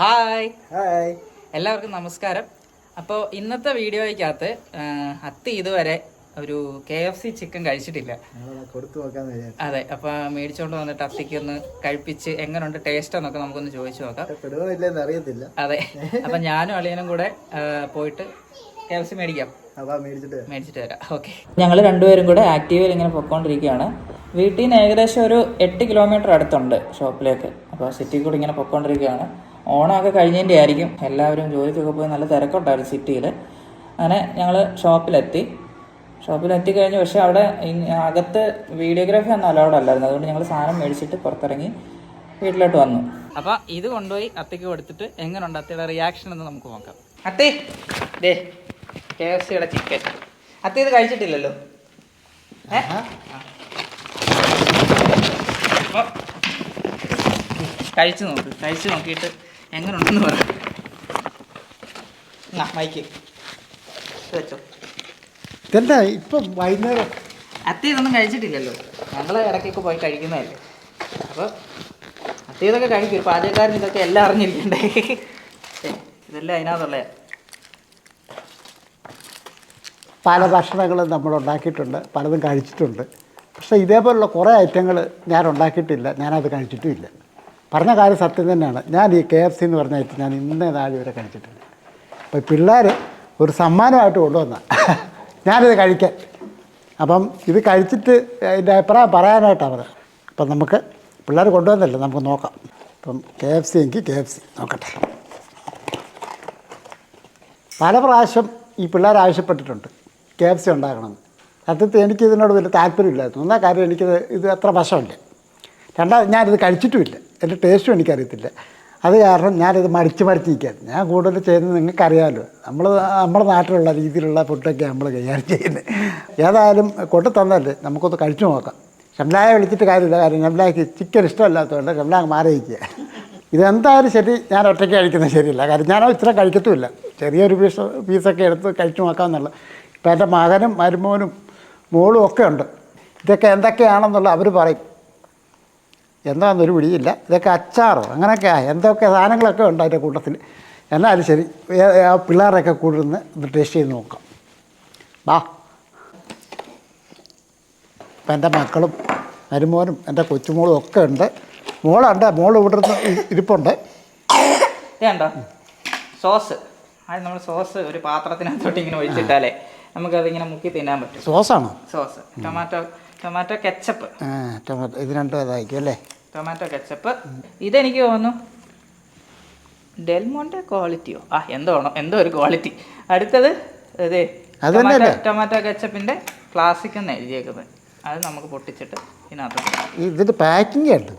Hi. Hi. എല്ലാവർക്കും നമസ്കാരം. അപ്പോൾ ഇന്നത്തെ വീഡിയോയ്ക്കകത്ത് അത്തി ഇതുവരെ ഒരു കെ എഫ് സി ചിക്കൻ കഴിച്ചിട്ടില്ല. അതെ അപ്പൊ മേടിച്ചോണ്ട് വന്നിട്ട് അത്തിക്ക് ഒന്ന് കഴിപ്പിച്ച് എങ്ങനെയുണ്ട് ടേസ്റ്റ് എന്നൊക്കെ നമുക്കൊന്ന് ചോദിച്ചു നോക്കാം. അറിയത്തില്ല. അതെ അപ്പൊ ഞാനും അളിയനും കൂടെ പോയിട്ട് കെ എഫ് സി മേടിക്കാം. മേടിച്ചിട്ട് വരാം. മേടിച്ചിട്ട് വരാം. ഓക്കെ. ഞങ്ങൾ രണ്ടുപേരും കൂടെ ആക്റ്റീവിൽ ഇങ്ങനെ പൊക്കോണ്ടിരിക്കുകയാണ്. വീട്ടിൽ നിന്ന് ഏകദേശം ഒരു എട്ട് കിലോമീറ്റർ അടുത്തുണ്ട് ഷോപ്പിലേക്ക്. അപ്പോൾ സിറ്റി കൂടെ ഇങ്ങനെ പൊക്കോണ്ടിരിക്കുകയാണ്. ഓണമൊക്കെ കഴിഞ്ഞതിന്റെ ആയിരിക്കും എല്ലാവരും ജോലിക്കൊക്കെ പോയി നല്ല തിരക്കുണ്ടായിരുന്നു സിറ്റിയിൽ അങ്ങനെ ഞങ്ങൾ ഷോപ്പിലെത്തി. ഷോപ്പിലെത്തി കഴിഞ്ഞ് പക്ഷേ അവിടെ അകത്ത് വീഡിയോഗ്രാഫി ഒന്നും അലൗഡ് അല്ലായിരുന്നു. അതുകൊണ്ട് ഞങ്ങൾ സാധനം മേടിച്ചിട്ട് പുറത്തിറങ്ങി വീട്ടിലോട്ട് വന്നു. അപ്പോൾ ഇത് കൊണ്ടുപോയി അത്തയ്ക്ക് കൊടുത്തിട്ട് എങ്ങനെയുണ്ട് അത്തയുടെ റിയാക്ഷൻ എന്ന് നമുക്ക് നോക്കാം. അത്തേ! ദേ കെ എഫ് സിയുടെ ചിക്കൻ അത്ത ഇത് കഴിച്ചിട്ടില്ലല്ലോ? ഏ? കഴിച്ചു നോക്ക്. കഴിച്ചു നോക്കിയിട്ട് എങ്ങനെയുണ്ടെന്ന് പറ. പറയാം മൈക്ക്. വെച്ചോ. ഇതെന്താ ഇപ്പം വൈകുന്നേരം. അത്തേ ഇതൊന്നും കഴിച്ചിട്ടില്ലല്ലോ. ഞങ്ങൾ ഇടയ്ക്കൊക്കെ പോയി കഴിക്കുന്നതല്ലേ. അപ്പോൾ അത്തേ ഇതൊക്കെ കഴിക്കും പാചകക്കാരൻ ഇതൊക്കെ എല്ലാം അറിഞ്ഞിരിക്കണ്ടേ. ഇതെല്ലാം അതിനകത്തുള്ള പല ഭക്ഷണങ്ങളും നമ്മൾ ഉണ്ടാക്കിയിട്ടുണ്ട്. പലതും കഴിച്ചിട്ടുണ്ട്. പക്ഷേ ഇതേപോലുള്ള കുറേ ഐറ്റങ്ങൾ ഞാൻ ഉണ്ടാക്കിയിട്ടില്ല. ഞാനത് കഴിച്ചിട്ടുമില്ല പറഞ്ഞ കാര്യം സത്യം തന്നെയാണ്. ഞാൻ ഈ കെ എഫ് സി എന്ന് പറഞ്ഞ ഐറ്റം ഞാൻ ഇന്നേ നാളി വരെ കഴിച്ചിട്ടില്ല. അപ്പോൾ പിള്ളേർ ഒരു സമ്മാനമായിട്ട് കൊണ്ടുവന്ന. ഞാനിത് കഴിക്കാൻ. അപ്പം ഇത് കഴിച്ചിട്ട് അതിന്റെ അഭിപ്രായം പറയാനായിട്ടാണ് പറഞ്ഞത്. അപ്പം നമുക്ക് പിള്ളേർ കൊണ്ടുവന്നല്ലോ നമുക്ക് നോക്കാം. അപ്പം കെ എഫ് സി എങ്കിൽ കെ എഫ് സി നോക്കട്ടെ. പല പ്രാവശ്യം ഈ പിള്ളേർ ആവശ്യപ്പെട്ടിട്ടുണ്ട് കെ എഫ് സി ഉണ്ടാക്കണമെന്ന്. സത്യത്തിൽ എനിക്ക് ഇതിനോട് വലിയ താല്പര്യമില്ലായിരുന്നു. ഒന്നാം കാര്യം എനിക്കിത് ഇത് അത്ര വശമില്ല. രണ്ടാമത് ഞാനിത് കഴിച്ചിട്ടുമില്ല. എന്റെ ടേസ്റ്റും എനിക്കറിയത്തില്ല. അത് കാരണം ഞാനിത് മടിച്ച് മടിച്ച് നിൽക്കുകയാണ് ഞാൻ കൂടുതൽ ചെയ്യുന്നത് നിങ്ങൾക്കറിയാമല്ലോ നമ്മൾ നമ്മുടെ നാട്ടിലുള്ള രീതിയിലുള്ള ഫുഡൊക്കെ നമ്മൾ കൈകാര്യം ചെയ്യുന്നത്. ഏതായാലും കൊണ്ടു തന്നല്ലേ. നമുക്കൊന്ന് കഴിച്ചു നോക്കാം. ഷംലായെ വിളിച്ചിട്ട് കാര്യമില്ല. കാര്യം ഷംലായ്ക്ക് ചിക്കൻ ഇഷ്ടമല്ലാത്തതുകൊണ്ട് ഷംലാ മാറി നിൽക്കുക ഇതെന്തായാലും ശരി. ഞാൻ ഒറ്റയ്ക്ക് കഴിക്കുന്നത് ശരിയല്ല. കാര്യം ഞാനോ ഇത്ര കഴിക്കത്തുമില്ല. ചെറിയൊരു പീസ് പീസൊക്കെ എടുത്ത് കഴിച്ചു നോക്കാമെന്നുള്ള ഇപ്പം എന്റെ മകനും മരുമോനും മോളും ഒക്കെ ഉണ്ട്. ഇതൊക്കെ എന്തൊക്കെയാണെന്നുള്ള അവർ പറയും. എന്താണെന്നൊരു പിടിയില്ല. ഇതൊക്കെ അച്ചാറോ? അങ്ങനെയൊക്കെയാണ് എന്തൊക്കെ സാധനങ്ങളൊക്കെ ഉണ്ട് അതിന്റെ കൂട്ടത്തിൽ. എന്നാലും ശരി ആ പിള്ളേരൊക്കെ കൂടുന്ന് ഒന്ന് ടേസ്റ്റ് ചെയ്ത് നോക്കാം. വാ ഇപ്പം എന്റെ മക്കളും മരുമോനും എന്റെ കൊച്ചുമോളും ഒക്കെ ഉണ്ട്. മോളുണ്ട് മോൾ ഇവിടെ ഇരിപ്പുണ്ട്. ഇതുണ്ടോ സോസ്. അത് നമ്മൾ സോസ് ഒരു പാത്രത്തിനകത്തോട്ട് ഇങ്ങനെ ഒഴിച്ചിട്ടാലേ നമുക്കത് ഇങ്ങനെ മുക്കി തിന്നാൻ പറ്റും. സോസാണോ? സോസ്. ടൊമാറ്റോ ടൊമാറ്റോ കെച്ചപ്പ് ആ ടൊമാറ്റോ ഇത് രണ്ടും അതായിരിക്കും അല്ലേ? ടൊമാറ്റോ കെച്ചപ്പ് ഇതെനിക്ക് തോന്നുന്നു ഡെൽമോണ്ടെ ക്വാളിറ്റിയോ? ആ എന്തോ ആണോ? എന്തോ ഒരു ക്വാളിറ്റി. അടുത്തത് അത്? ടൊമാറ്റോ കെച്ചപ്പിന്റെ ക്ലാസിക് എന്ന് എഴുതിയേക്കുന്നത്. അത് നമുക്ക് പൊട്ടിച്ചിട്ട് ഇതിനകത്ത് ഇതിന്റെ പാക്കിംഗ് ഉണ്ട്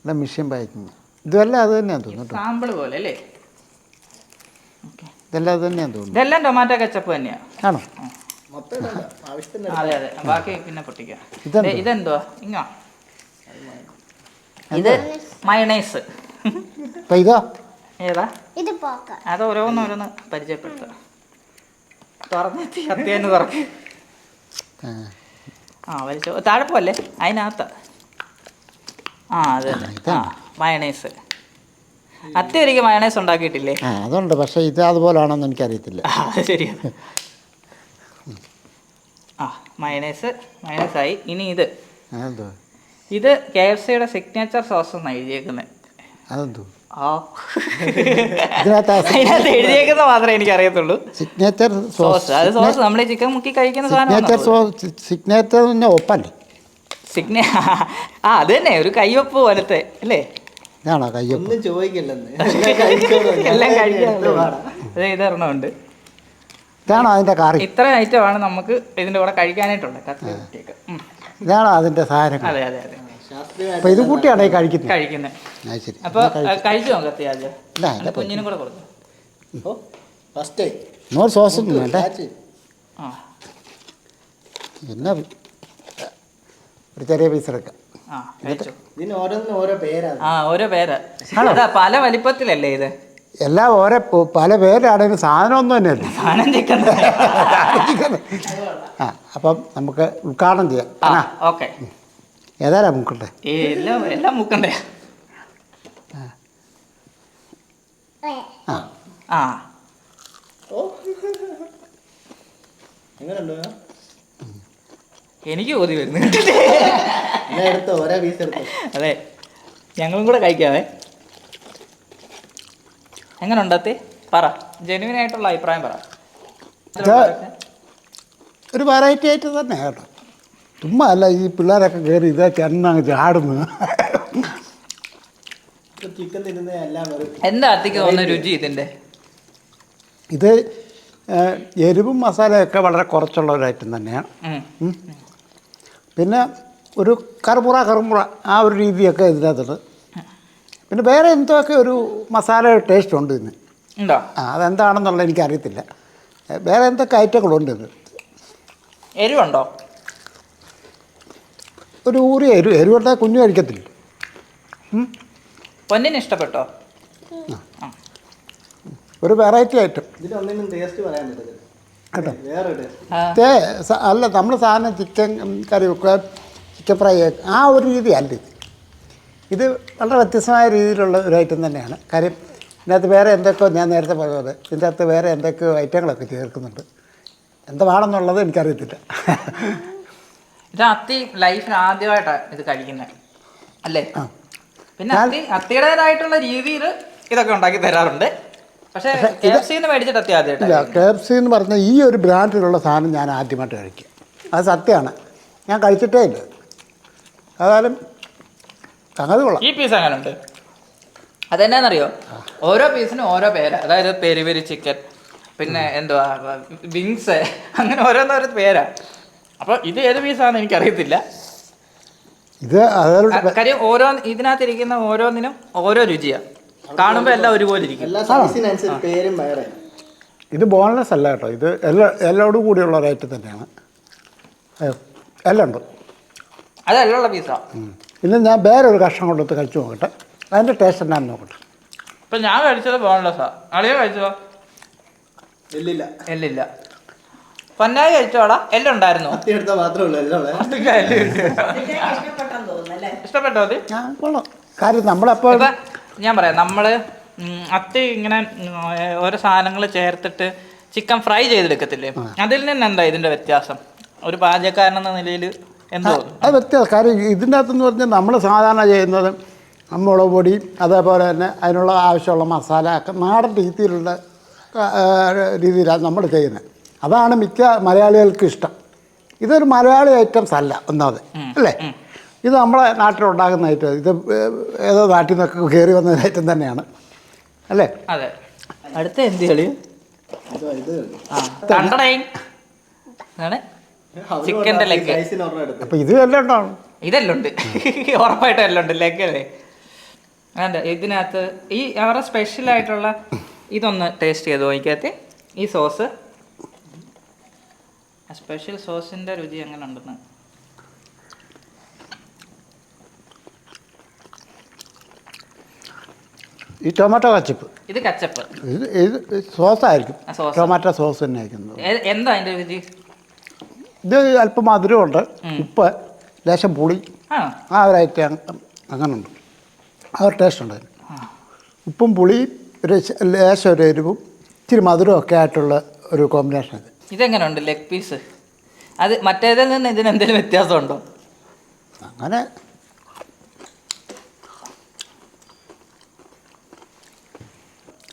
അല്ല മിഷ്യൻ പാക്കിങ് ഇതെല്ലാം അത് തന്നെയാണ് തോന്നുന്നു സാമ്പിൾ പോലെ അല്ലേ? ഇതെല്ലാം അത് തന്നെയാണ് തോന്നുന്നു. ഇതെല്ലാം ടൊമാറ്റോ കെച്ചപ്പ് തന്നെയാണ് ആണോ? അതെ അതെ. ബാക്കി പിന്നെ പൊട്ടിക്കാം. ഇതെന്താ? ദേ, ഇതെന്തുവാ ഇങ്ങോ? ഇത് മയണൈസ്. ഏതാ? ഇത് പോക്ക. അത് ഓരോന്ന് ഓരോന്ന് പരിചയപ്പെടുത്തുക തുറന്നെത്തി അത്യാന്ന് തുറക്ക്. ആ, ആ വലിച്ചു. താഴെ പോലെ അതിനകത്ത്. ആ അത് തന്നെ. ആ മയണൈസ്. ഒരിക്കൽ മയണൈസ് ഉണ്ടാക്കിയിട്ടില്ലേ? അതുണ്ട്. പക്ഷേ ഇത് അതുപോലാണെന്ന് എനിക്കറിയത്തില്ല. ശരിയാണ് മയണൈസ് മൈനസ് ആയി ഇനി ഇത്. ഇത് കെ എഫ് സിയുടെ സിഗ്നേച്ചർ സോസ് എന്നാണ് എഴുതിയേക്കുന്നത് അതെന്തോ? അതിനകത്ത് എഴുതിയേക്കുന്ന മാത്രമേ എനിക്ക് അറിയത്തുള്ളൂ സിഗ്നേച്ചർ സോസ് സോസ് അത് സോസ് നമ്മൾ ചിക്കൻ മുക്കി കഴിക്കുന്ന സിഗ്നേച്ചർ സാധനം സോസ് സിഗ്നേച്ചർ ഒപ്പല്ലേ? സിഗ്നേ ആ അത് തന്നെ. ഒരു കയ്യൊപ്പ് പോലത്തെ അല്ലേ? ഇതാണോ കയ്യൊപ്പ്? ഒന്നും ചോദിക്കില്ലെന്ന്. എല്ലാം കഴിക്കാറുണ്ട് അതെ ഇതൊരെണ്ണമുണ്ട് ഇതാണോ അതിന്റെ കറി. ഇത്ര ഐറ്റമാണ് നമുക്ക് ഇതിന്റെ കൂടെ കഴിക്കാനായിട്ടുള്ളത് കേക്ക് ഉം. ഇതാണോ അതിന്റെ സാധനം അതെ അതെ അതെ. അപ്പം ഇത് കൂട്ടിയാണ് ഈ കഴിക്കുന്നത്? കഴിക്കുന്നത്. ശരി. അപ്പൊ കഴിച്ചു? നോക്കത്തി ആദ്യം? കുഞ്ഞിനും കൂടെ കൊടുക്കും. ഫസ്റ്റ് നൂറ് സോസ് ഒന്നും വേണ്ട? ആ. പിന്നെ ഒരു ചെറിയ പീസ് എടുക്കാം. ആ ഓരോ പേരാ ആ ഓരോ പേരാ. അതാ പല വലിപ്പത്തിലല്ലേ ഇത്? എല്ലാം ഓരോ പല പേരാണെങ്കിലും സാധനം ഒന്നും തന്നെയല്ലേ ആ അപ്പം നമുക്ക് ഉദ്ഘാടനം ചെയ്യാം. ആ ഓക്കെ. ഏതായാലും എല്ലാം എല്ലാം മുക്കണ്ടേ. ആ. ആ. ഓ എങ്ങനെയുണ്ട്? എനിക്ക് ഓതി വരുന്നു. അതെ. ഞങ്ങളും കൂടെ കഴിക്കാവേ. എങ്ങനെ ഉണ്ടാത്തി പറ. ജെനുവിൻ ആയിട്ടുള്ള അഭിപ്രായം പറ. ഒരു വെറൈറ്റി ആയിട്ട് തന്നെ കേട്ടോ. ചുമ്മാ അല്ല ഈ പിള്ളേരൊക്കെ കയറി ഇതാ എന്നങ്ങ് ചാടുന്നു. എന്താ അത്തിക്ക് തോന്നുന്ന രുചി ഇതിന്റെ? ഇത് എരിവും മസാലയൊക്കെ വളരെ കുറച്ചുള്ള ഒരു ഐറ്റം തന്നെയാണ്. പിന്നെ ഒരു കറുമുറ കറുമുറ ആ ഒരു രീതിയൊക്കെ ഇതിനകത്തുണ്ട്. പിന്നെ വേറെ എന്തൊക്കെ ഒരു മസാല ടേസ്റ്റ് ഉണ്ട് ഇന്ന് ഉണ്ടോ? ആ അതെന്താണെന്നുള്ളത് എനിക്കറിയത്തില്ല. വേറെ എന്തൊക്കെ ഐറ്റങ്ങളുണ്ട് ഇത്? എരിവുണ്ടോ? ഒരു ഊറി എരിവ് എരിവുണ്ടാ കുഞ്ഞു കഴിക്കത്തില്ല? പൊന്നിന് ഇഷ്ടപ്പെട്ടോ? ഒരു വെറൈറ്റി ഐറ്റം ഇതിലൊന്നിനും ടേസ്റ്റ് പറയാൻ പറ്റത്തില്ല. കേട്ടോ? അല്ല നമ്മൾ സാധനം ചിക്കൻ കറി വെക്കുക ചിക്കൻ ഫ്രൈ ആ ഒരു രീതിയല്ല ഇത്. ഇത് വളരെ വ്യത്യസ്തമായ രീതിയിലുള്ള ഒരു ഐറ്റം തന്നെയാണ്. കാര്യം ഇതിനകത്ത് വേറെ എന്തൊക്കെയോ ഞാൻ നേരത്തെ പറഞ്ഞ പോലെ ഇതിന്റെ അകത്ത് വേറെ എന്തൊക്കെയോ ഐറ്റങ്ങളൊക്കെ ചേർക്കുന്നുണ്ട്. എന്താണെന്നുള്ളത് എനിക്കറിയത്തില്ല. ഇത് അത്തി ലൈഫിൽ ആദ്യമായിട്ടാണ് ഇത് കഴിക്കുന്നത് അല്ലേ? പിന്നെ അത്തി അത്തിയുടേതായിട്ടുള്ള രീതിയിൽ ഇതൊക്കെ ഉണ്ടാക്കി തരാറുണ്ട്. പക്ഷേ കെ എഫ് സിന്ന് മേടിച്ചിട്ട് അത്തി ഇല്ല ആദ്യമായിട്ടാണ് കെ എഫ് സി എന്ന് പറഞ്ഞ ഈ ഒരു ബ്രാൻഡിലുള്ള സാധനം ഞാൻ ആദ്യമായിട്ട് കഴിക്കുക. അത് സത്യമാണ്. ഞാൻ കഴിച്ചിട്ടേ ഇല്ല. ഏതായാലും സംഗതി കൊള്ളാം. ഈ പീസ് അങ്ങനെ ഉണ്ട് അതെന്നാന്നറിയോ? ഓരോ പീസിനും ഓരോ പേരാ. അതായത് പെരി പെരി ചിക്കൻ പിന്നെ എന്തുവാ വിങ്സ് അങ്ങനെ ഓരോന്നോരോ പേരാ. അപ്പൊ ഇത് ഏത് പീസാന്ന് എനിക്കറിയത്തില്ല. ഇത് കാര്യം ഓരോ ഇതിനകത്തിരിക്കുന്ന ഓരോന്നിനും ഓരോ രുചിയാ. കാണുമ്പോ എല്ലാം ഒരുപോലെ ഇരിക്കും. പേരും വേറെ ഇത് ബോൺലെസ് അല്ല കേട്ടോ. ഇത് എല്ലാ എല്ലോടും കൂടിയുള്ള റേറ്റ് തന്നെയാണ്. എല്ലാം ഉണ്ട്. അതല്ലുള്ള പീസാ ഉം. ഇന്ന് ഞാൻ വേറെ ഒരു കഷ്ണം കൊണ്ടെടുത്ത് കഴിച്ചു നോക്കട്ടെ. അതിന്റെ ടേസ്റ്റ് എന്താണെന്ന് നോക്കട്ടെ. അപ്പം ഞാൻ കഴിച്ചത് ബോൺലെസ്സാ അളിയോ കഴിച്ചോ എല്ലില്ല. എല്ലില്ല. പൊന്നായി കഴിച്ചോടാ? എല്ലുണ്ടായിരുന്നു. എടുത്താൽ മാത്രമേ ഉള്ളൂ എല്ലാം. ഇഷ്ടപ്പെട്ടോ അത്? ഞാൻ കൊള്ളാം. കാര്യം നമ്മളപ്പോൾ ഞാൻ പറയാം നമ്മൾ അത്തി ഇങ്ങനെ ഓരോ സാധനങ്ങൾ ചേർത്തിട്ട് ചിക്കൻ ഫ്രൈ ചെയ്തെടുക്കത്തില്ലേ? അതിൽ നിന്ന് എന്താ ഇതിന്റെ വ്യത്യാസം? ഒരു പാചകക്കാരൻ എന്ന നിലയിൽ എന്തോ? അത് വ്യത്യാസം കാര്യം ഇതിന്റെ അകത്തെന്ന് പറഞ്ഞാൽ നമ്മൾ സാധാരണ ചെയ്യുന്നത് മുളക് പൊടി അതേപോലെ തന്നെ അതിനുള്ള ആവശ്യമുള്ള മസാല ഒക്കെ നാടൻ രീതിയിലുള്ള രീതിയിലാണ് നമ്മൾ ചെയ്യുന്നത്. അതാണ് മിക്ക മലയാളികൾക്ക് ഇഷ്ടം. ഇതൊരു മലയാളി ഐറ്റംസ് അല്ല ഒന്നാമത്. അല്ലേ? ഇത് നമ്മളെ നാട്ടിലുണ്ടാകുന്ന ഐറ്റം. ഇത് ഏതോ നാട്ടിൽ നിന്നൊക്കെ കയറി വന്ന ഐറ്റം തന്നെയാണ്. അല്ലേ? അതെ. അടുത്ത എന്ത് കളി? പറഞ്ഞ ലെഗ് അപ്പൊ ഇത് എല്ലാം ഉണ്ടാവും ഇതെല്ലാം ഉണ്ട്. ഉറപ്പായിട്ടും എല്ലാം ഉണ്ട്. ലെഗ് അല്ലേ? അതെ ഇതിനകത്ത് ഈ അവരുടെ സ്പെഷ്യൽ ആയിട്ടുള്ള ഇതൊന്ന് ടേസ്റ്റ് ചെയ്ത് നോക്കിക്കകത്ത്. ഈ സോസ് സ്പെഷ്യൽ സോസിന്റെ രുചി എങ്ങനെ ഉണ്ടെന്ന്. ഈ ടൊമാറ്റോ കച്ചപ്പ് ഇത് കച്ചപ്പ് ഇത് ഇത് സോസായിരിക്കും ടൊമാറ്റോ സോസ് തന്നെ എന്താ അതിന്റെ രുചി? ഇത് അല്പം മധുരമുണ്ട് ഉപ്പ് ലേശം പുളി. ആ ഒരു ഐറ്റം അങ്ങനെ ഉണ്ട് ആ ഒരു ടേസ്റ്റ് ഉണ്ട് ഉപ്പും പുളിയും ഒരു ലേശം ഒരു എരിവും ഇച്ചിരി മധുരവും ഒക്കെ ആയിട്ടുള്ള ഒരു കോമ്പിനേഷൻ ഇത്. ഇതെങ്ങനെയുണ്ട് ലെഗ് പീസ് അത് മറ്റേതിൽ നിന്ന് ഇതിന് എന്തെങ്കിലും വ്യത്യാസമുണ്ടോ? അങ്ങനെ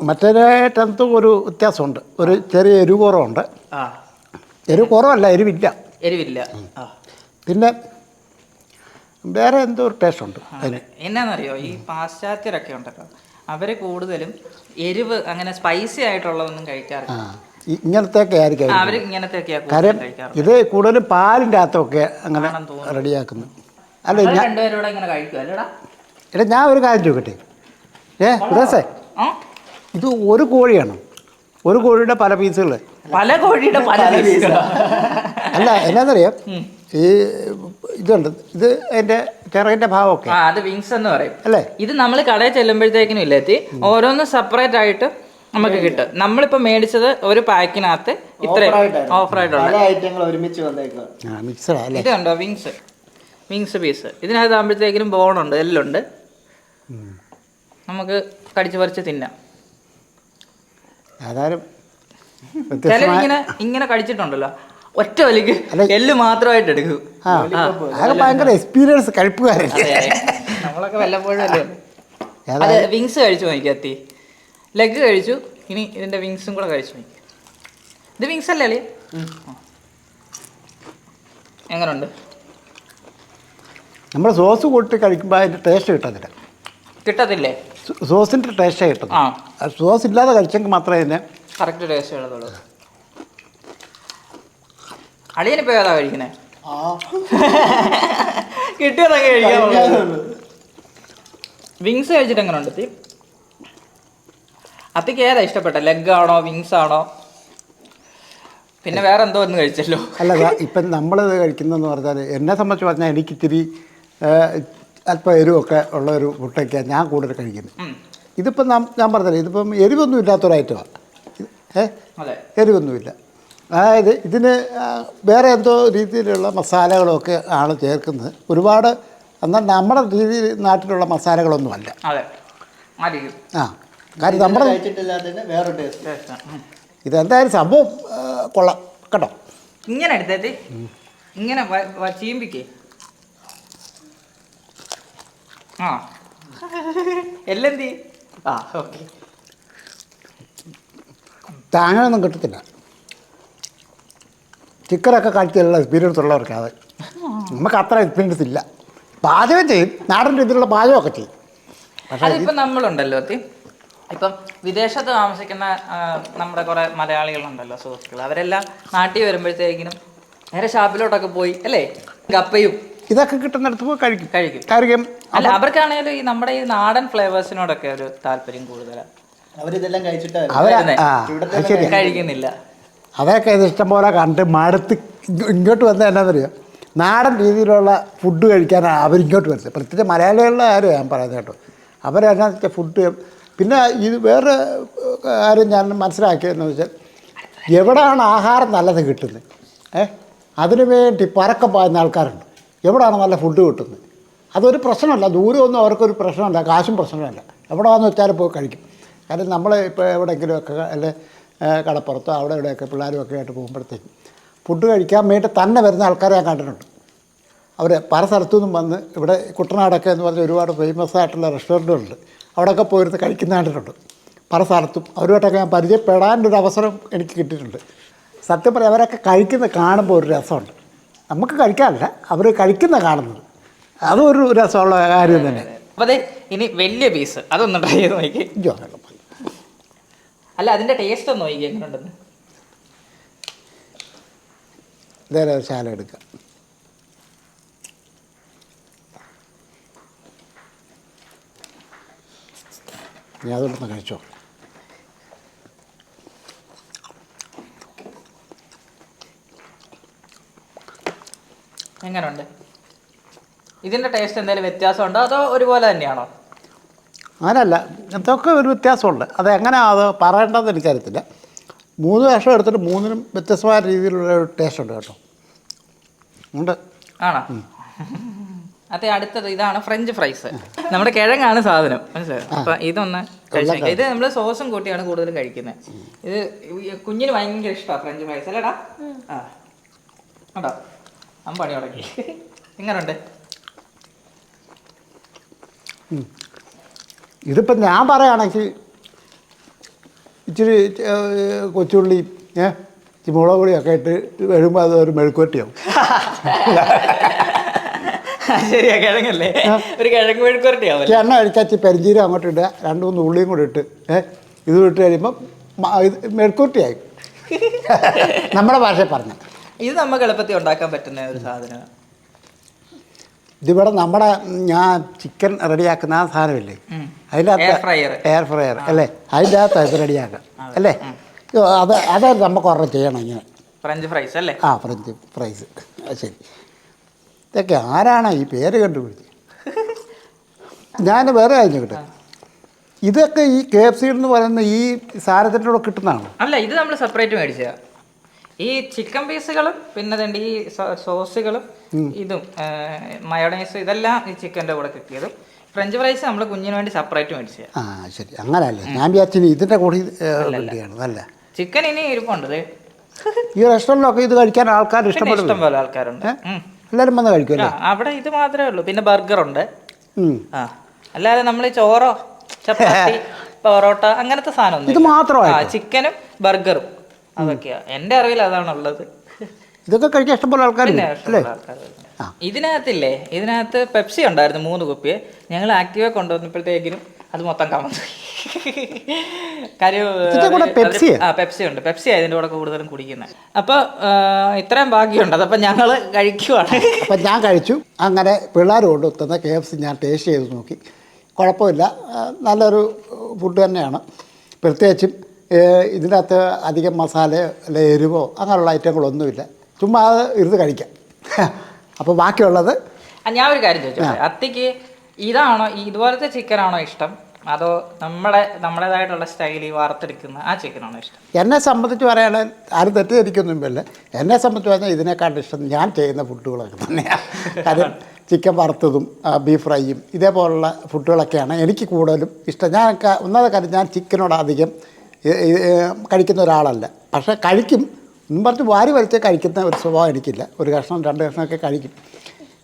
മറ്റേതായിട്ടെന്തും ഒരു വ്യത്യാസമുണ്ട്. ഒരു ചെറിയ എരിവ് കുറവുണ്ട്. ആ. എരിവ് കുറവല്ല എരിവില്ല. എരിവില്ല. ആ. പിന്നെ വേറെ എന്തോ ഒരു ടേസ്റ്റ് ഉണ്ട് അതിന്. എന്നാന്നറിയോ? ഈ പാശ്ചാത്യരൊക്കെ ഉണ്ടല്ലോ. അവർ കൂടുതലും എരിവ് അങ്ങനെ സ്പൈസി ആയിട്ടുള്ളതൊന്നും കഴിക്കാറില്ല. ഇങ്ങനത്തെയൊക്കെ ആയിരിക്കും അവർ ഇങ്ങനത്തെയൊക്കെ കാര്യം ഇത് കൂടുതലും പാലിന്റെ അകത്തൊക്കെ അങ്ങനെ റെഡിയാക്കുന്നു. അല്ല ഞാൻ രണ്ടുപേരോടെ ഇങ്ങനെ കഴിക്കും അല്ലേടാ. എടാ ഞാൻ ഒരു കാര്യം ചോദിക്കട്ടെ? ഏ ഉദാസേ ഇത് ഒരു കോഴിയാണ്? ഒരു കോഴിയുടെ പല പീസുകൾ പല കോഴിയുടെ പല. അല്ല എന്നാന്നറിയാം? ഈ ഇതുണ്ട്. ഇത് അതിന്റെ ചിറകിന്റെ ഭാവമൊക്കെ. ആ അത് വിങ്സ് എന്ന് പറയും. അല്ലേ? ഇത് നമ്മൾ കടയിൽ ചെല്ലുമ്പോഴത്തേക്കിനും ഇല്ലെത്തി ഓരോന്ന് സെപ്പറേറ്റ് ആയിട്ട് നമുക്ക് കിട്ടും. നമ്മളിപ്പോ മേടിച്ചത് ഒരു പാക്കിനകത്ത് ഇത്രയും. ഓഫറായിട്ടുള്ള ഓഫർ ആയിട്ടുള്ള. പല ഒരുമിച്ച് വന്നേക്കുക ആ അല്ലേ? ഇത് വിങ്സ് വിങ്സ് പീസ് ഇതിനകത്ത് ആകുമ്പോഴത്തേക്കിനും ബോണുണ്ട് എല്ലുണ്ട്. നമുക്ക് കടിച്ചു പറിച്ച് തിന്നാം. ഏതായാലും ചിലർ ഇങ്ങനെ ഇങ്ങനെ കഴിച്ചിട്ടുണ്ടല്ലോ ഒറ്റ വലിക്ക് എല്ല് മാത്രമായിട്ട് എടുക്കും. ഭയങ്കര എക്സ്പീരിയൻസ് കഴിപ്പുകാരല്ലേ. നമ്മളൊക്കെ വല്ലപ്പോഴും അല്ലേ? ഏതാ അതെ വിങ്സ് കഴിച്ചു നോക്കി എത്തി ലെഗ് കഴിച്ചു ഇനി ഇതിന്റെ വിങ്സും കൂടെ കഴിച്ചു നോക്കി ഇത് വിങ്സ് അല്ലേ അളി എങ്ങനുണ്ട്? നമ്മൾ സോസ് കൂട്ടി കഴിക്കുമ്പോൾ അതിന്റെ ടേസ്റ്റ് കിട്ടത്തില്ല. കിട്ടത്തില്ലേ? സോസിന്റെ സോസിന്റെ ടേസ്റ്റേ ആ സോസ് ഇല്ലാതെ കഴിച്ചെങ്കിൽ മാത്രമേ കറക്റ്റ് ടേസ്റ്റ് ഉള്ളതുള്ളൂ അളിയനിപ്പോ ഏതാ കഴിക്കണേ? കിട്ടിയതൊക്കെ കഴിക്കാൻ വിങ്സ് കഴിച്ചിട്ട് എങ്ങനെ ഉണ്ട് അത്തിക്ക് ഏതാ ഇഷ്ടപ്പെട്ട ലെഗ് ആണോ വിങ്സ് ആണോ? പിന്നെ വേറെ എന്തോ ഒന്ന് കഴിച്ചല്ലോ. അല്ല ഇപ്പം നമ്മളത് കഴിക്കുന്നതെന്ന് പറഞ്ഞാൽ എന്നെ സംബന്ധിച്ച് പറഞ്ഞാൽ എനിക്ക് ഇത്തിരി അല്പം എരിവൊക്കെ ഉള്ള ഒരു മുട്ടയ്ക്കാണ് ഞാൻ കൂടുതൽ കഴിക്കുന്നത്. ഇതിപ്പം ഞാൻ പറഞ്ഞില്ല ഇതിപ്പം എരിവൊന്നും ഇല്ലാത്തൊരു ഐറ്റമാണ് ഏ അതെ എരിവൊന്നുമില്ല അതായത് ഇതിന് വേറെ എന്തോ രീതിയിലുള്ള മസാലകളൊക്കെ ആണ് ചേർക്കുന്നത്. ഒരുപാട് എന്നാൽ നമ്മുടെ രീതിയിൽ നാട്ടിലുള്ള മസാലകളൊന്നുമല്ല. ആ കാര്യം നമ്മുടെ ഇതെന്തായാലും സംഭവം കൊള്ളാം. കേട്ടോ. ഇങ്ങനെ എടുത്തേ ഇങ്ങനെ ചീമ്പിക്കേ. ആ. എല്ലെന്തി? ആ ഓക്കെ. താങ്ങനൊന്നും കിട്ടത്തില്ല. ചിക്കനൊക്കെ കാഴ്ചയുള്ള എക്സ്പീരിയൻസ് ഉള്ളവർക്ക് അത്. നമുക്ക് അത്ര എക്സ്പീരിയൻസ് ഇല്ല. പാചകം ചെയ്യും. നാടൻ രീതിയിലുള്ള പാചകമൊക്കെ ചെയ്യും. പക്ഷേ അതിപ്പം നമ്മളുണ്ടല്ലോ ഇപ്പം വിദേശത്ത് താമസിക്കുന്ന നമ്മുടെ കുറെ മലയാളികളുണ്ടല്ലോ സുഹൃത്തുക്കൾ അവരെല്ലാം നാട്ടിൽ വരുമ്പോഴത്തേക്കിനും നേരെ ഷാപ്പിലോട്ടൊക്കെ പോയി അല്ലേ? കപ്പയും ഇതൊക്കെ കിട്ടുന്നിടത്ത് പോയി കഴിക്കും. കഴിക്കും. കാര്യം അല്ല അവർക്കാണെങ്കിലും ഈ നമ്മുടെ ഈ നാടൻ ഫ്ലേവേഴ്സിനോടൊക്കെ ഒരു താല്പര്യം കൂടുതലാണ് അവരിതെല്ലാം കഴിക്കുന്നില്ല. അതൊക്കെ ഇത് ഇഷ്ടം പോലെ കണ്ട് മടുത്ത് ഇങ്ങ- ഇങ്ങോട്ട് വന്നത് എന്നാന്നറിയോ? നാടൻ രീതിയിലുള്ള ഫുഡ് കഴിക്കാനാണ് അവരിങ്ങോട്ട് വരുന്നത്. പ്രത്യേകിച്ച് മലയാളികളുടെ കാര്യം ഞാൻ പറയുന്നത് കേട്ടോ. അവരെന്നാ വെച്ചാൽ ഫുഡ് പിന്നെ ഇത് വേറെ കാര്യം ഞാൻ മനസ്സിലാക്കിയതെന്ന് വെച്ചാൽ എവിടെയാണ് ആഹാരം നല്ലത് കിട്ടുന്നത്? ഏ? അതിനു വേണ്ടി പരക്കം പായുന്ന ആൾക്കാരുണ്ട്. എവിടെയാണ് നല്ല ഫുഡ് കിട്ടുന്നത്? അതൊരു പ്രശ്നമല്ല. ദൂരമൊന്നും അവർക്കൊരു പ്രശ്നമല്ല. കാശും പ്രശ്നമല്ല. എവിടെയാണെന്ന് വെച്ചാൽ പോയി കഴിക്കും. കാര്യം നമ്മൾ ഇപ്പോൾ എവിടെയെങ്കിലുമൊക്കെ അല്ലെ കടപ്പുറത്തോ അവിടെ ഇവിടെയൊക്കെ പിള്ളേരും ഒക്കെ ആയിട്ട് പോകുമ്പോഴത്തേക്കും ഫുഡ് കഴിക്കാൻ വേണ്ടി തന്നെ വരുന്ന ആൾക്കാരെ ഞാൻ കണ്ടിട്ടുണ്ട്. അവർ പല സ്ഥലത്തു നിന്നും വന്ന് ഇവിടെ കുട്ടനാടൊക്കെ എന്ന് പറഞ്ഞ ഒരുപാട് ഫേമസ് ആയിട്ടുള്ള റെസ്റ്റോറന്റുകളുണ്ട് അവിടെയൊക്കെ പോയിരുന്ന് കഴിക്കുന്ന കണ്ടിട്ടുണ്ട്. പല സ്ഥലത്തും അവരുമായിട്ടൊക്കെ ഞാൻ പരിചയപ്പെടാനൊരു അവസരം എനിക്ക് കിട്ടിയിട്ടുണ്ട്. സത്യം പറയാം അവരൊക്കെ കഴിക്കുന്ന കാണുമ്പോൾ ഒരു രസമുണ്ട്. നമുക്ക് കഴിക്കാനല്ല അവർ കഴിക്കുന്ന കാണുന്നത്. അതും ഒരു രസമുള്ള കാര്യം തന്നെ. അപ്പോൾ അതെ. ഇനി വലിയ പീസ് അതൊന്ന് ട്രൈ ചെയ്ത് നോക്കി. അല്ല അതിന്റെ ടേസ്റ്റ് ഒന്ന് നോക്കി എങ്ങനെയുണ്ടെന്ന് ശാല എടുക്കാം? നീ അതുകൊണ്ടൊന്ന് കഴിച്ചോ? എങ്ങനെയുണ്ട് ഇതിന്റെ ടേസ്റ്റ് എന്തെങ്കിലും വ്യത്യാസമുണ്ടോ? അതോ ഒരുപോലെ തന്നെയാണോ? അങ്ങനല്ല. എന്തൊക്കെ ഒരു വ്യത്യാസമുണ്ട്. അത് എങ്ങനെ അത് പറയേണ്ടതെന്ന് എനിക്കറിയത്തില്ല. മൂന്ന് വേഷം എടുത്തിട്ട് മൂന്നിനും വ്യത്യസ്തമായ രീതിയിലുള്ള ഒരു ടേസ്റ്റ് ഉണ്ട് കേട്ടോ. ഉണ്ട്. ആണോ? അതെ അടുത്തത് ഇതാണ് ഫ്രഞ്ച് ഫ്രൈസ് നമ്മുടെ കിഴങ്ങാണ് സാധനം. മനസ്സിലായോ? അപ്പൊ ഇതൊന്ന് കഴിച്ചേക്കാം ഇത് നമ്മൾ സോസും കൂട്ടിയാണ് കൂടുതലും കഴിക്കുന്നത് ഇത് കുഞ്ഞിന് ഭയങ്കര ഇഷ്ടമാണ് ഫ്രഞ്ച് ഫ്രൈസ് അല്ലേടാ? ആ. ഉണ്ടോ അമ്പണി തുടങ്ങി. എങ്ങനുണ്ട് ഇതിപ്പം ഞാൻ പറയുകയാണെങ്കിൽ ഇച്ചിരി കൊച്ചുള്ളി ഏ മുളക് പൊടിയൊക്കെ ഇട്ട് വരുമ്പോൾ അത് ഒരു മെഴുക്കുവറ്റിയാവും ശരിയാ കിഴങ്ങല്ലേ? ഒരു കിഴങ്ങ് ഇച്ചിരി എണ്ണ അഴിച്ചി പെരിഞ്ചീരം അങ്ങോട്ട് ഇടുക. രണ്ട് മൂന്ന് ഉള്ളിയും കൂടി ഇട്ട് ഏ ഇത് ഇട്ട് കഴിയുമ്പോൾ മെഴുക്കുവരട്ടിയായി. നമ്മുടെ ഭാഷ പറഞ്ഞു ഇത് നമുക്ക് എളുപ്പത്തിൽ ഉണ്ടാക്കാൻ പറ്റുന്ന ഒരു സാധനമാണ്. ഇതിവിടെ നമ്മുടെ ഞാൻ ചിക്കൻ റെഡിയാക്കുന്ന ആ സാധനമില്ലേ. അതിന്റെ. എയർ ഫ്രയർ അല്ലേ? അതിന്റെ അകത്ത് ഇത് റെഡിയാക്കാം അല്ലേ? അത് അത് നമുക്ക് ഓർഡർ ചെയ്യണം ഇങ്ങനെ. ഫ്രഞ്ച് ഫ്രൈസ് അല്ലേ? ആ ഫ്രഞ്ച് ഫ്രൈസ് അത് ശരി. ഇതൊക്കെ ആരാണ് ഈ പേര് കണ്ടുപിടിച്ചത്? ഞാൻ വേറെ കഴിഞ്ഞു കിട്ടും ഇതൊക്കെ ഈ കെ എഫ് സി എന്ന് പറയുന്ന ഈ സാധനത്തിന്റെ കൂടെ കിട്ടുന്നതാണ്? അല്ല ഇത് നമ്മൾ സെപ്പറേറ്റ് മേടിച്ചതാ. ഈ ചിക്കൻ പീസുകളും പിന്നെ രണ്ട് ഈ സോസുകളും ഇതും മയോണൈസ് ഇതെല്ലാം ഈ ചിക്കന്റെ കൂടെ കിട്ടിയതും. ഫ്രഞ്ച് ഫ്രൈസ് നമ്മൾ കുഞ്ഞിന് വേണ്ടി സെപ്പറേറ്റ് മേടിച്ചത്. ആ ശരി. അങ്ങനല്ലേ? ഞാൻ വിചാരിച്ചു ഇതിന്റെ കൂടി ചിക്കൻ ഇനി ഇരിപ്പുണ്ട്. ഈ റെസ്റ്റോറന്റിലൊക്കെ ഇത് കഴിക്കാൻ ആൾക്കാർ ഇഷ്ടപ്പെടും ഇഷ്ടം പോലെ ആൾക്കാരുണ്ട്. എല്ലാവരും വന്ന് കഴിക്കും അവിടെ ഇത് മാത്രമേ ഉള്ളൂ. പിന്നെ ബർഗർ ഉണ്ട്. ആ. അല്ലാതെ നമ്മൾ ചോറോ ചപ്പാത്തി പൊറോട്ട അങ്ങനത്തെ സാധനം ഇത് മാത്രമായിട്ട്? ചിക്കനും ബർഗറും അതൊക്കെയാ. എന്റെ അറിവിൽ അതാണുള്ളത്. ഇതൊക്കെ കഴിക്കാൻ ഇഷ്ടംപോലെ ആൾക്കാരുണ്ട്. അല്ലേ. ഇതിനകത്തില്ലേ? ഇതിനകത്ത് പെപ്സി ഉണ്ടായിരുന്നു മൂന്ന് കുപ്പി ഞങ്ങൾ ആക്റ്റീവ കൊണ്ടുവന്നപ്പോഴത്തേക്കിനും അത് മൊത്തം കമന്നു കാര്യം ആ പെപ്സി ഉണ്ട് പെപ്സി ഇതിന്റെ കൂടെ കൂടുതലും കുടിക്കുന്നത്. അപ്പോൾ ഇത്രയും ബാക്കിയുണ്ട് അതപ്പോൾ ഞങ്ങൾ കഴിക്കുവാണ്. അപ്പം ഞാൻ കഴിച്ചു. അങ്ങനെ പിള്ളേർ ഒത്തുന്ന കെ എഫ് സി ഞാൻ ടേസ്റ്റ് ചെയ്ത് നോക്കി. കുഴപ്പമില്ല. നല്ലൊരു ഫുഡ് തന്നെയാണ്. പ്രത്യേകിച്ചും ഇതിനകത്ത് അധികം മസാല അല്ലെ എരിവോ അങ്ങനെയുള്ള ഐറ്റങ്ങളൊന്നുമില്ല. ചുമ്മാ അത് ഇരുന്ന് കഴിക്കാം. അപ്പോൾ ബാക്കിയുള്ളത് ഞാൻ ഒരു കാര്യം ചോദിച്ചു അത്തിക്ക് ഇതാണോ ഇതുപോലത്തെ ചിക്കൻ ആണോ ഇഷ്ടം? അതോ നമ്മളെ നമ്മുടേതായിട്ടുള്ള സ്റ്റൈലിൽ വാർത്തെടുക്കുന്ന ആ ചിക്കൻ ആണോ ഇഷ്ടം? എന്നെ സംബന്ധിച്ച് പറയുകയാണെങ്കിൽ ആരും തെറ്റിദ്ധരിക്കൊന്നുമില്ല എന്നെ സംബന്ധിച്ച് പറഞ്ഞാൽ ഇതിനേക്കാളും ഇഷ്ടം ഞാൻ ചെയ്യുന്ന ഫുഡുകളൊക്കെ തന്നെയാണ് കാര്യം ചിക്കൻ വറുത്തതും ബീഫ് ഫ്രൈയും ഇതേപോലുള്ള ഫുഡുകളൊക്കെയാണ് എനിക്ക് കൂടുതലും ഇഷ്ടം. ഞാൻ ഒന്നാമത്തെ കാര്യം ഞാൻ ചിക്കനോട് അധികം കഴിക്കുന്ന ഒരാളല്ല. പക്ഷേ കഴിക്കും. എന്നും പറഞ്ഞ് വാരി വലിച്ച് കഴിക്കുന്ന ഒരു സ്വഭാവം എനിക്കില്ല. ഒരു കഷ്ണം രണ്ട് കഷ്ണമൊക്കെ കഴിക്കും.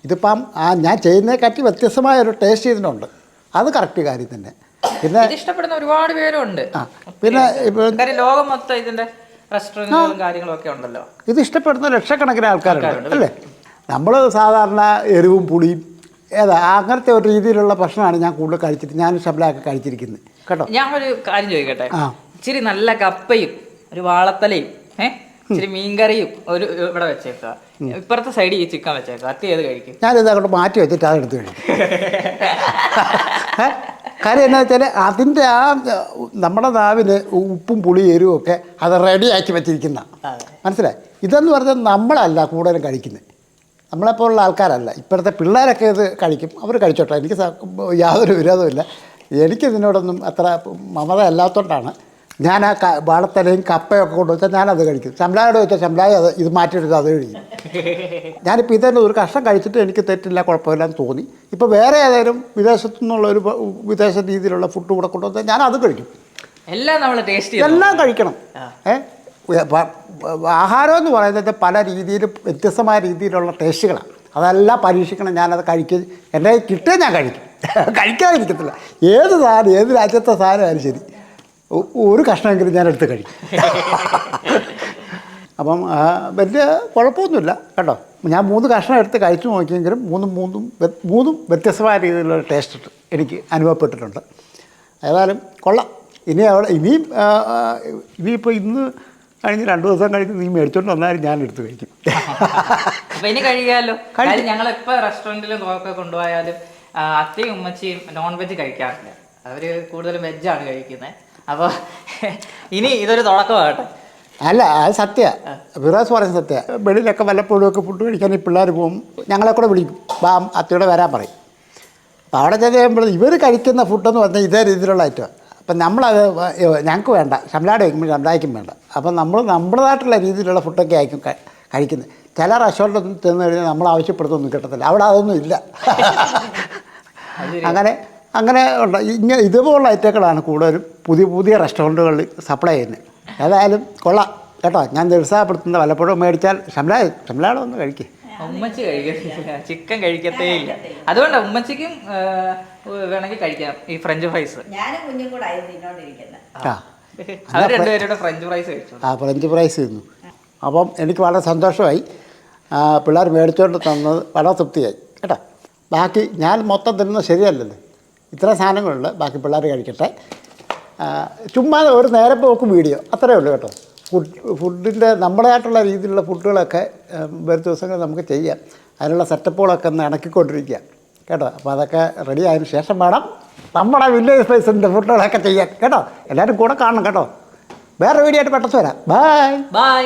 ഇതിപ്പം ആ ഞാൻ ചെയ്യുന്നതിനെക്കാട്ടി വ്യത്യസ്തമായ ഒരു ടേസ്റ്റ് ഇതിനുണ്ട്. അത് കറക്റ്റ് കാര്യം തന്നെ. പിന്നെ ഇഷ്ടപ്പെടുന്ന ഒരുപാട് പേരുണ്ട്. ആ പിന്നെ ലോകം മൊത്തം ഇതിന്റെ റെസ്റ്റോറന്റുകളും കാര്യങ്ങളൊക്കെ ഉണ്ടല്ലോ. ഇത് ഇഷ്ടപ്പെടുന്ന ലക്ഷക്കണക്കിന് ആൾക്കാരുണ്ട് അല്ലേ? നമ്മൾ സാധാരണ എരിവും പുളിയും ഏതാ അങ്ങനത്തെ ഒരു രീതിയിലുള്ള ഭക്ഷണമാണ് ഞാൻ കൂടുതൽ കഴിച്ചിട്ട് ഞാൻ ശബലമൊക്കെ കഴിച്ചിരിക്കുന്നത്. കേട്ടോ? ഞാൻ ഒരു കാര്യം ചോദിക്കട്ടെ? ആ. ഇച്ചിരി നല്ല കപ്പയും ഒരു വാളത്തലയും ഏഹ് ഇച്ചിരി മീൻകറിയും ഒരു ഇവിടെ വെച്ചേക്കുക. ഇപ്പുറത്തെ സൈഡിൽ ഈ ചിക്കൻ വെച്ചേക്കുക. അത്തി ഏത് കഴിക്കും? ഞാനിത് അങ്ങോട്ട് മാറ്റി വെച്ചിട്ട് അതെടുത്ത് കഴിക്കും? കാര്യം എന്താ വെച്ചാൽ അതിന്റെ ആ നമ്മുടെ നാവിന് ഉപ്പും പുളി എരിവും ഒക്കെ അത് റെഡിയാക്കി വെച്ചിരിക്കുന്ന. മനസ്സിലായി? ഇതെന്ന് പറഞ്ഞാൽ നമ്മളല്ല കൂടുതലും കഴിക്കുന്നത്. നമ്മളെപ്പോലുള്ള ആൾക്കാരല്ല. ഇപ്പോഴത്തെ പിള്ളേരൊക്കെ ഇത് കഴിക്കും. അവർ കഴിച്ചോട്ടെ. എനിക്ക് യാതൊരു വിരോധമില്ല എനിക്കിതിനോടൊന്നും അത്ര മമത അല്ലാത്തതുകൊണ്ടാണ് ഞാൻ ആ ക വാളത്തലയും കപ്പയൊക്കെ കൊണ്ടുവച്ചാൽ ഞാനത് കഴിക്കും. ശമ്പളയോട് വെച്ചാൽ ശമ്പളായി അത് ഇത് മാറ്റിയെടുത്ത് അത് കഴിക്കും. ഞാനിപ്പോൾ ഇതന്നെ ഒരു കഷ്ണം കഴിച്ചിട്ട് എനിക്ക് തെറ്റില്ല കുഴപ്പമില്ല എന്ന് തോന്നി. ഇപ്പോൾ വേറെ ഏതായാലും വിദേശത്തു നിന്നുള്ള ഒരു വിദേശ രീതിയിലുള്ള ഫുഡ് കൂടെ കൊണ്ടുവന്നാൽ ഞാൻ അത് കഴിക്കും. എല്ലാം നമ്മൾ ടേസ്റ്റ് എല്ലാം കഴിക്കണം. ഏ? ആഹാരം എന്ന് പറയുന്നത് പല രീതിയിലും വ്യത്യസ്തമായ രീതിയിലുള്ള ടേസ്റ്റുകളാണ് അതെല്ലാം പരീക്ഷിക്കണം ഞാനത് കഴിക്കും. എന്റെ കിട്ടേ കിട്ടിയാൽ ഞാൻ കഴിക്കും. കഴിക്കാതിരിക്കത്തില്ല. ഏത് സാധനം ഏത് രാജ്യത്തെ സാധനമായാലും ശരി. ഒരു കഷ്ണമെങ്കിലും ഞാൻ എടുത്ത് കഴിക്കും അപ്പം വലിയ കുഴപ്പമൊന്നുമില്ല. കേട്ടോ? ഞാൻ മൂന്ന് കഷ്ണം എടുത്ത് കഴിച്ചു നോക്കിയെങ്കിലും മൂന്നും മൂന്നും മൂന്നും വ്യത്യസ്തമായ രീതിയിലുള്ള ടേസ്റ്റ് എനിക്ക് അനുഭവപ്പെട്ടിട്ടുണ്ട്. ഏതായാലും കൊള്ളാം. ഇനി അവിടെ ഇനിയും ഇനിയിപ്പോൾ ഇന്ന് കഴിഞ്ഞ് രണ്ട് ദിവസം കഴിഞ്ഞ് നീ മേടിച്ചോണ്ട് വന്നാലും ഞാൻ എടുത്ത് കഴിക്കും. ഇനി കഴിയാലോ? ഞങ്ങൾ എപ്പോ റെസ്റ്റോറന്റിലും ഒക്കെ കൊണ്ടുപോയാലും അത്തയും ഉമ്മച്ചിയും നോൺ വെജ് കഴിക്കാറില്ല. അവർ കൂടുതലും വെജാണ് കഴിക്കുന്നത് അപ്പൊ ഇനി ഇതൊരു തുടക്കമാകട്ടെ. അല്ല അത് സത്യ. വിറാസ് പറയുന്നത് സത്യ. വെളിയിലൊക്കെ വല്ലപ്പോഴും ഒക്കെ ഫുഡ് കഴിക്കാൻ ഈ പിള്ളേർ പോകും ഞങ്ങളെ കൂടെ വിളിക്കും. വാ അത്തയോടെ വരാൻ പറയും. അപ്പോൾ അവിടെ ചെന്ന് കഴിയുമ്പോൾ ഇവർ കഴിക്കുന്ന ഫുഡെന്ന് പറഞ്ഞാൽ ഇതേ രീതിയിലുള്ള ഐറ്റം അപ്പം നമ്മളത് ഞങ്ങൾക്ക് വേണ്ട. ഷംലാട് വയ്ക്കുമ്പോൾ ശമ്പളായ്ക്കും വേണ്ട. അപ്പം നമ്മൾ നമ്മുടേതായിട്ടുള്ള രീതിയിലുള്ള ഫുഡൊക്കെ ആയിരിക്കും കഴിക്കുന്നത്. ചില റെസ്റ്റോറന്റൊന്നും ചെന്ന് കഴിഞ്ഞാൽ നമ്മൾ ആവശ്യപ്പെടുത്തൊന്നും കിട്ടത്തില്ല. അവിടെ അതൊന്നും ഇല്ല. അങ്ങനെ അങ്ങനെ ഉള്ള ഇങ്ങനെ ഇതുപോലുള്ള ഐറ്റങ്ങളാണ് കൂടുതലും പുതിയ പുതിയ റെസ്റ്റോറന്റുകളിൽ സപ്ലൈ ചെയ്യുന്നത്. ഏതായാലും കൊള്ളാം. കേട്ടോ ഞാൻ നിരുത്സാഹപ്പെടുത്തുന്ന വല്ലപ്പോഴും മേടിച്ചാൽ ഷംല ശമ്പളാടെ ഒന്ന് കഴിക്കേ. ഉമ്മച്ചി കഴിക്കത്തില്ല. ചിക്കൻ കഴിക്കത്തേ ഇല്ല. അതുകൊണ്ട് ഉമ്മച്ചിക്കും വേണമെങ്കിൽ കഴിക്കാം ഈ ഫ്രഞ്ച് ഫ്രൈസ്. അവർ രണ്ടുപേരുടെ ഫ്രഞ്ച് ഫ്രൈസ് കഴിച്ചു ആ ഫ്രഞ്ച് ഫ്രൈസ് തിന്നു. അപ്പം എനിക്ക് വളരെ സന്തോഷമായി. പിള്ളേർ മേടിച്ചുകൊണ്ട് തന്നത് വളരെ തൃപ്തിയായി. കേട്ടോ ബാക്കി ഞാൻ മൊത്തം തിന്നുന്നത് ശരിയല്ലല്ലോ. ഇത്ര സാധനങ്ങളുണ്ട്. ബാക്കി പിള്ളേർ കഴിക്കട്ടെ. ചുമ്മാ ഒരു നേരം പോക്കും വീഡിയോ. അത്രയേ ഉള്ളൂ കേട്ടോ. ഫുഡ് ഫുഡിന്റെ നമ്മളായിട്ടുള്ള രീതിയിലുള്ള ഫുഡുകളൊക്കെ വരും ദിവസങ്ങൾ നമുക്ക് ചെയ്യാം. അതിനുള്ള സെറ്റപ്പുകളൊക്കെ ഒന്ന് ഇണക്കിക്കൊണ്ടിരിക്കുക. കേട്ടോ? അപ്പോൾ അതൊക്കെ റെഡി ആയതിനു ശേഷം വേണം നമ്മുടെ വില്ലേജ് പ്ലേസിന്റെ ഫുഡുകളൊക്കെ ചെയ്യാൻ. കേട്ടോ? എല്ലാവരും കൂടെ കാണണം കേട്ടോ. വേറെ വീഡിയോ ആയിട്ട് പെട്ടെന്ന് വരാം. Bye bye